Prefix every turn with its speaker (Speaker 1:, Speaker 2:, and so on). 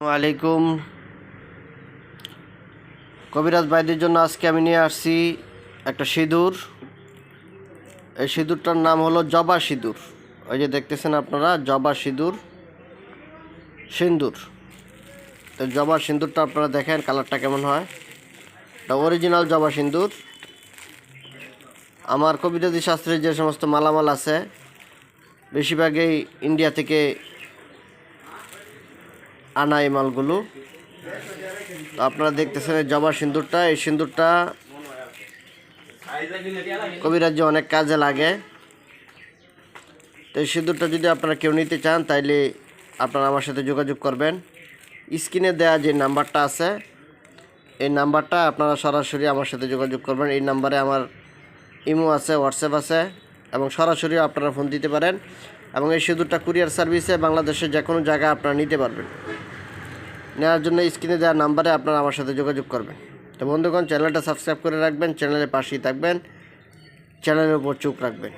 Speaker 1: আলাইকুম। কবিরাজ ভাইদের জন্য আজকে আমি নিয়ে আসছি একটা সিঁদুর। এই সিঁদুরটার নাম হলো জবা সিঁদুর। ওই যে দেখতেছেন আপনারা, জবা সিঁদুর সিন্দুর তো জবা সিঁদুরটা আপনারা দেখেন, কালারটা কেমন হয়। এটা অরিজিনাল জবা সিঁদুর। আমার কবিরাজি শাস্ত্রের যে সমস্ত মালামাল আছে, বেশিরভাগই ইন্ডিয়া থেকে আনা এই মালগুলো। তো আপনারা দেখতেছেন এই জবা সিঁদুরটা। এই সিঁদুরটা কবিরাজ্যে অনেক কাজে লাগে। তো এই সিঁদুরটা যদি আপনারা কেউ নিতে চান, তাইলে আপনারা আমার সাথে যোগাযোগ করবেন। স্ক্রিনে দেওয়া যে নাম্বারটা আছে, এই নাম্বারটা আপনারা সরাসরি আমার সাথে যোগাযোগ করবেন। এই নাম্বারে আমার ইমো আছে, হোয়াটসঅ্যাপ আছে, এবং সরাসরি আপনারা ফোন দিতে পারেন। এবং এই সিঁদুরটা কুরিয়ার সার্ভিসে বাংলাদেশের যে কোনো জায়গায় আপনারা নিতে পারবেন। নেওয়ার জন্য স্ক্রিনে দেওয়া নাম্বারে আপনারা আমার সাথে যোগাযোগ করবেন। তো বন্ধুগণ, চ্যানেলটা সাবস্ক্রাইব করে রাখবেন, চ্যানেলের পাশেই থাকবেন, চ্যানেলের উপর চোখ রাখবেন।